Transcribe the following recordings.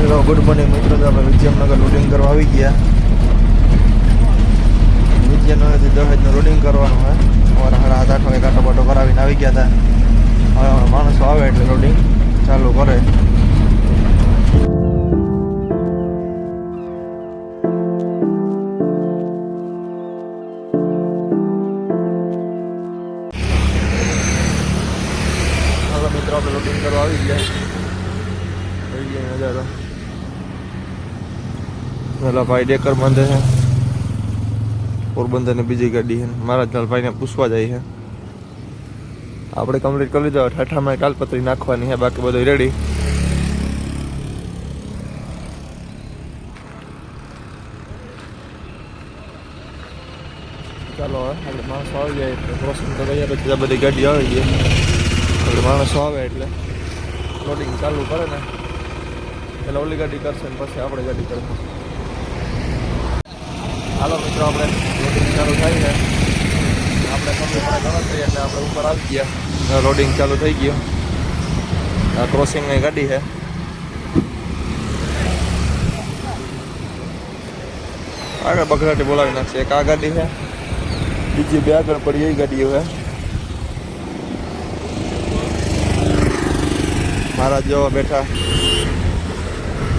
Hello, good morning મિત્રો. તો આપણે વિજયનગર લોડિંગ કરવા આવી ગયા. વિદ્યાનગરથી દહેજનું લોડિંગ કરવાનું હોય. અમારે સાડા સાત આઠ વાગે કાંટો બાટો કરાવીને આવી ગયા હતા. હવે માણસો આવે એટલે લોડિંગ ચાલુ કરે. મિત્રો, આપણે લોડિંગ કરવા આવી ગયા. આવી ગયા નજારો પેલા ભાઈ ડેકર બાંધે છે. પોરબંદરની બીજી ગાડી છે. મારા ભાઈને પૂછવા જાય છે. આપણે કમ્પ્લીટ કરી લીધો. ઠાઠામાં કાલપત્રી નાખવાની છે. બાકી બધું રેડી ચાલો આપણે માણસો આવી જાય એટલે ક્રોસિંગ તો બધી ગાડી આવી ગઈ. એટલે માણસો આવે એટલે લોડિંગ ચાલુ કરે ને. એટલે ઓલી ગાડી કરશે ને પછી આપણે ગાડી કરશું. હાલો મિત્રો, આપણે લોડિંગ ચાલુ થાય છે. આપણે કંપની ગણતરી એટલે આપણે ઉપર આવી ગયા. લોડિંગ ચાલુ થઈ ગયું. આ ક્રોસિંગની ગાડી છે. આગળ બગડાટી બોલાવી નાખશે. એક આ ગાડી છે. બીજી બે આગળ પડી, એ ગાડીઓ છે મારા જેવા બેઠા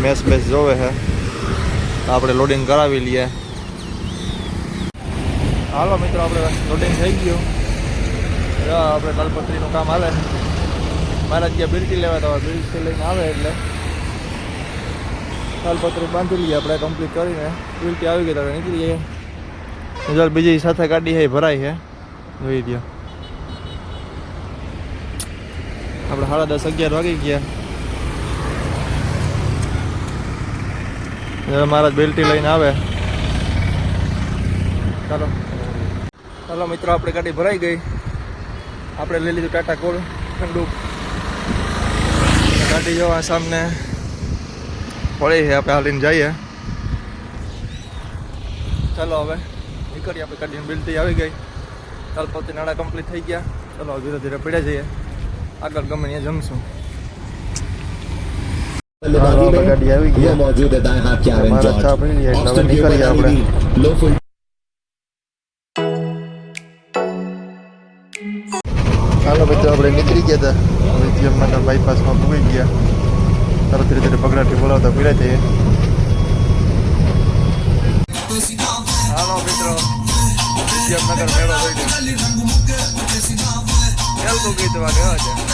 મેસ બેસ જોવે છે. આપણે લોડિંગ કરાવી લઈએ. હાલો મિત્રો, આપણે લોડિંગ થઈ ગયું. આપણે તાલપત્રીનું કામ હાલે. મારા ત્યાં બિલકી લેવા તો બિલકી લઈને આવે એટલે. તાલપત્રી બાંધી લઈએ આપણે કમ્પ્લીટ કરીને. બિલટી આવી ગઈ તો નીકળી જઈએ. જો બીજી સાથે ગાડી છે ભરાય છે જોઈ દો આપણે સાડા દસ અગિયાર વાગી ગયા. મહારાજ બેલ્ટી લઈને આવે. ચાલો. ચાલો મિત્રો આપણી ગાડી ભરાઈ ગઈ. આપણે લઈ લીધું ટાટા ગોલ્ડ ઠંડુ. ગાડી જો આ સામને પડી છે આપણે હાલીને જઈએ. ચાલો હવે નીકળીએ આપણે ગાડીની બિલતી આવી ગઈ. તલપતિ નાણાં કમ્પ્લીટ થઈ ગયા. ચાલો ધીરે ધીરે પડ્યા જઈએ. આગળ ગમે ત્યાં જમશું. ગાડી આવી ગઈ. મોજૂદ આપણે નીકળીએ આપણે. આપણે નીકળી ગયા હતા. વિજયનગર બાયપાસમાં ભૂગી ગયા. તરત ધીરે પગડાટી બોલાવતા પીડા જઈએ હાલો મિત્રો. વિજયનગર મેળો થઈ ગયો. તો ગીત વાગે છે.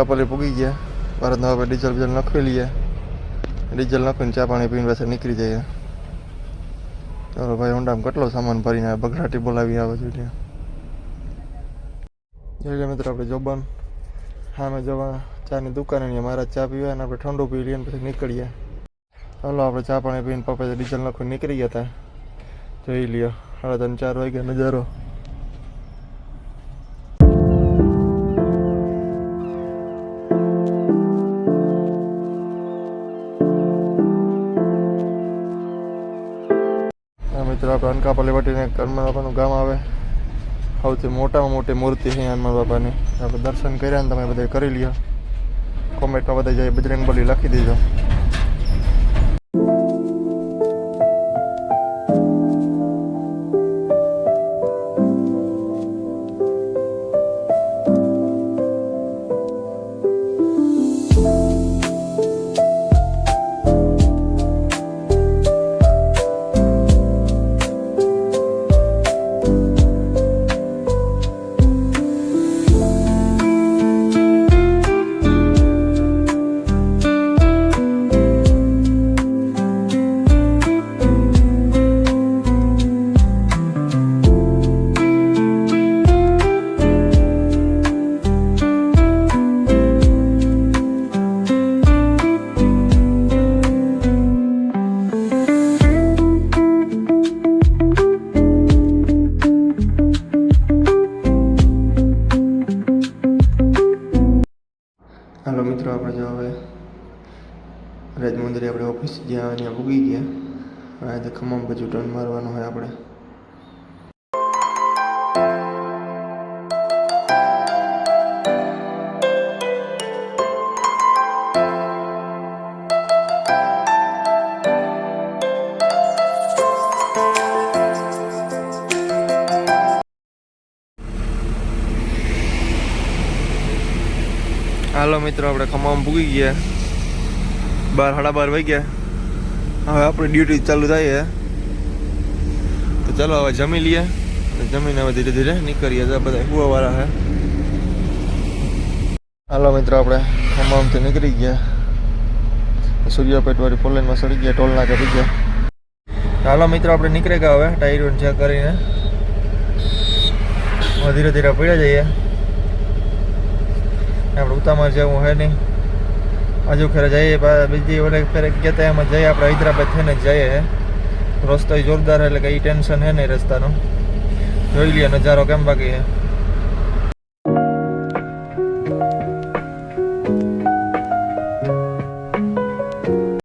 આપણે પૂગી ગયા. ભારતમાં આપણે ડીઝલ બીજલ નાખી લઈએ ડીઝલ નાખીને ચા પાણી પીને પાછા નીકળી જઈએ ચાલો ભાઈ, ઊંડામાં કેટલો સામાન ભરીને બગડાટી બોલાવી આવે છે ત્યાં. જોઈ લે મિત્રો, આપણે જોબાન. સામે જવા ચાની દુકાને મારા ચા પીવા અને આપણે ઠંડુ પી લઈએ પછી નીકળીએ. ચાલો આપણે ચા પાણી પીને પપ્પા ડીઝલ નાખીને નીકળી ગયા હતા. જોઈ લ્યો, સાડા ત્રણ ચાર વાગ્યા નજારો. મિત્રો, આપણે અનકાપલી વટીને હનુમાન બાપાનું ગામ આવે. સૌથી મોટામાં મોટી મૂર્તિ છે હનુમાન બાપાની. આપણે દર્શન કર્યા ને તમે બધા કરી લ્યો. કોમેન્ટમાં બધા જાય બજરંગ બલી લખી દેજો આજે બાજુ ટર્ન મારવાનું હોય આપણે. હાલો મિત્રો, આપણે ખમામાં ભૂગી ગયા. બાર, સાડા બાર વાગ્યા. હવે આપણી ડ્યુટી ચાલુ થાય તો ચાલો હવે જમી લઈએ જમીને હવે ધીરે ધીરે નીકળીએ. તો બધા કુવાવાળા હે. હાલો મિત્રો, આપણે ખમામથી નીકળી ગયા. સૂર્યાપેટ વાળી ફોર લાઈનમાં સડી ગયા, ટોલ નાકે પી ગયા. હાલો મિત્રો, આપણે નીકળી ગયા હવે ટાયરોન ચેક કરીને. ધીરે ધીરે પડ્યા જઈએ. આપણે ઉતામાં જવું હે નહીં. હજુ ખરે જઈએ બીજી ઓલે ફેરે ગયા તા એમાં જઈએ, આપણે હૈદરાબાદ થઈને જઈએ રસ્તો જોરદાર એટલે કંઈ ટેન્શન હે નહીં રસ્તાનું. જોઈ લઈએ નજારો કેમ બાકી હે.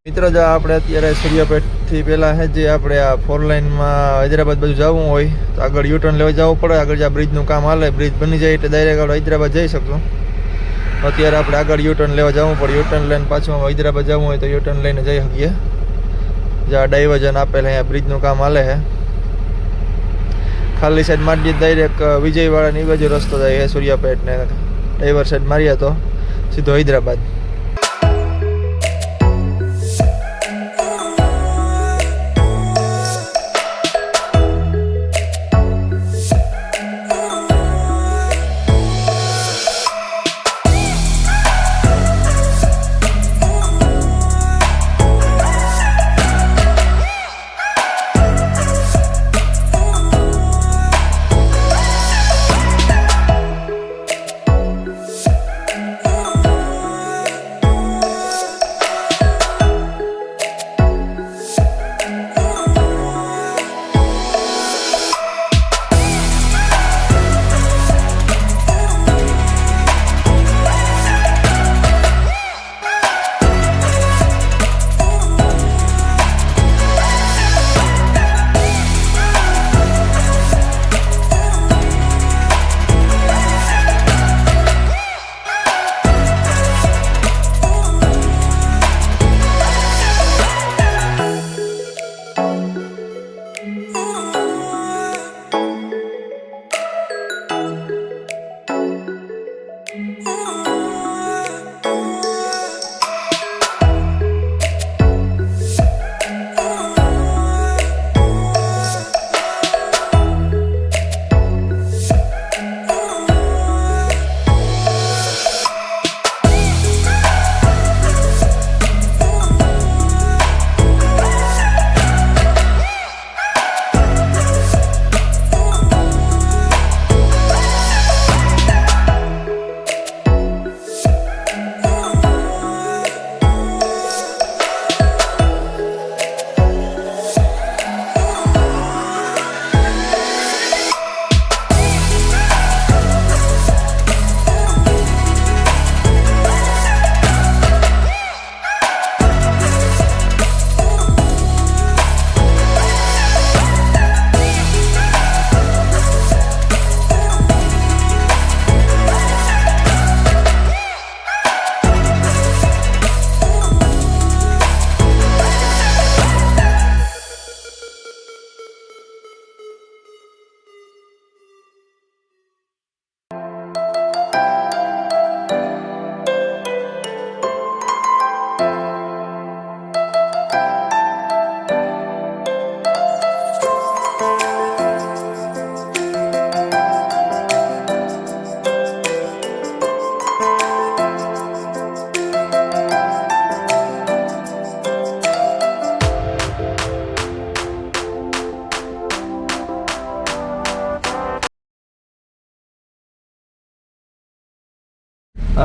મિત્રો, જો આપણે અત્યારે સૂર્યાપેટથી પહેલાં હે, જે આપણે આ ફોર લાઇનમાં હૈદરાબાદ બાજુ જવું હોય, તો આગળ યુટર્ન લેવા જવું પડે. આગળ જે બ્રિજનું કામ હાલે બ્રિજ બની જાય એટલે ડાયરેક્ટ આપણે હૈદરાબાદ જઈ શકશું. અત્યારે આપણે આગળ યુટર્ન લેવા જવું પડે. યુટર્ન લઈને પાછું હૈદરાબાદ જવું હોય તો યુટર્ન લઈને જઈ શકીએ. જ્યાં ડાયવર્ઝન આપેલ અહીંયા બ્રિજનું કામ હાલે છે ખાલી સાઈડ મારી ડાયરેક્ટ વિજયવાળાની એ બાજુ રસ્તો જાય છે સૂર્યાપેટને. ડાયવર સાઈડ મારીએ તો સીધો હૈદરાબાદ.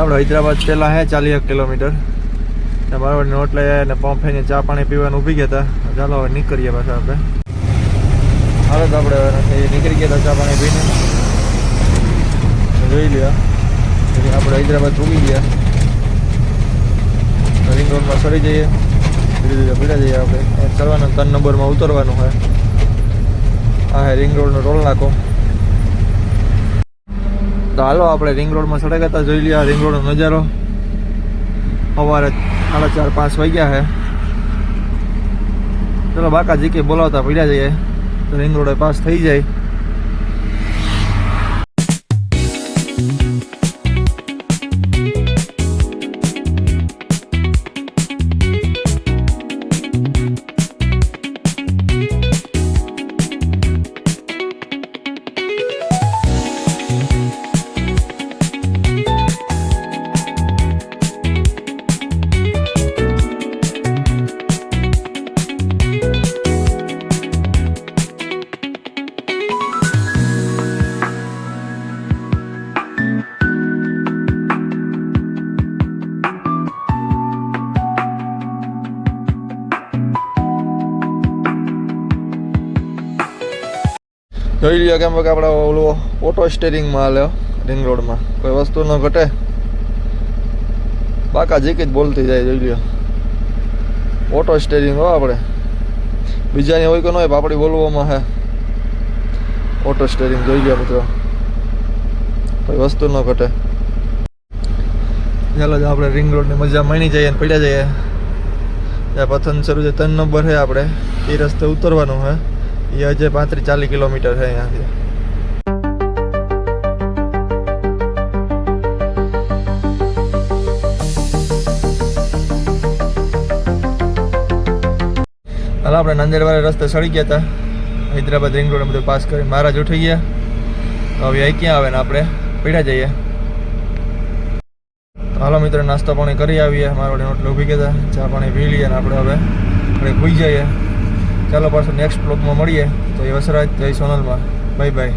આપણે હૈદરાબાદ પહેલાં હે ચાલીસ કિલોમીટર બરાબર નોટ લઈ આવ્યા ને પંપ થઈને ચા પાણી પીવાનું ઊભી ગયા હતા ચાલો હવે નીકળીએ પાછા આપણે. હાલો તો આપણે નીકળી ગયા હતા ચા પાણી પીને. જોઈ લ્યો. આપણે હૈદરાબાદ ઉગી ગયા. રિંગ રોડમાં સડી જઈએ. પીડા જઈએ આપણે. ચડવાનું ત્રણ નંબરમાં ઉતરવાનું હોય. આ હે રિંગ રોડનો ટોલ નાખો. તો હાલો, આપણે રિંગ રોડમાં સડે ગયા જોઈ લઈએ રિંગ રોડનો નજારો. સવારે સાડા ચાર, પાંચ વાગ્યા છે. ચલો બાકા જીકે બોલાવતા પડ્યા જઈએ. તો રિંગ રોડે પાસ થઈ જાય. જોઈ કેમ કે આપણે ઓલું ઓટો સ્ટેરિંગમાં હાલ્યો રિંગ રોડમાં કોઈ વસ્તુ ન ઘટે. બાકા જે જ બોલતી જાય, જોઈ લ્યો. ઓટો સ્ટેરિંગ હો આપણે. બીજાની હોય કે ન હોય આપણી બોલવામાં હે. ઓટો સ્ટેરિંગ જોઈ લ્યો મિત્રો. કોઈ વસ્તુ ન ઘટે. ચાલો જ આપણે રિંગ રોડની મજા માણી જઈએ ને પડ્યા જઈએ. ત્યાં પથન શરૂ છે ત્રણ નંબર છે આપણે, એ રસ્તે ઉતરવાનું છે એ હજે પાંત્રીસ ચાલીસ કિલોમીટર છે અહીંયાથી. હાલ, આપણે નંદેડવાળા રસ્તે સડી ગયા હતા હૈદરાબાદ રિંગ રોડ બધું પાસ કરી મહારાજ ઉઠી ગયા. તો હવે અહીં ક્યાં આવે ને આપણે? પીડા જઈએ. હાલો મિત્રો, નાસ્તો પાણી કરી આવીએ. મારો એટલે ઊભી ગયા હતા ચા પાણી પી લઈએ ને આપણે હવે. આપણે ભૂઈ જઈએ. ચાલો પાછું નેક્સ્ટ બ્લોગમાં મળીએ. તો એ વસરાજ જય સોનલમાં. Bye bye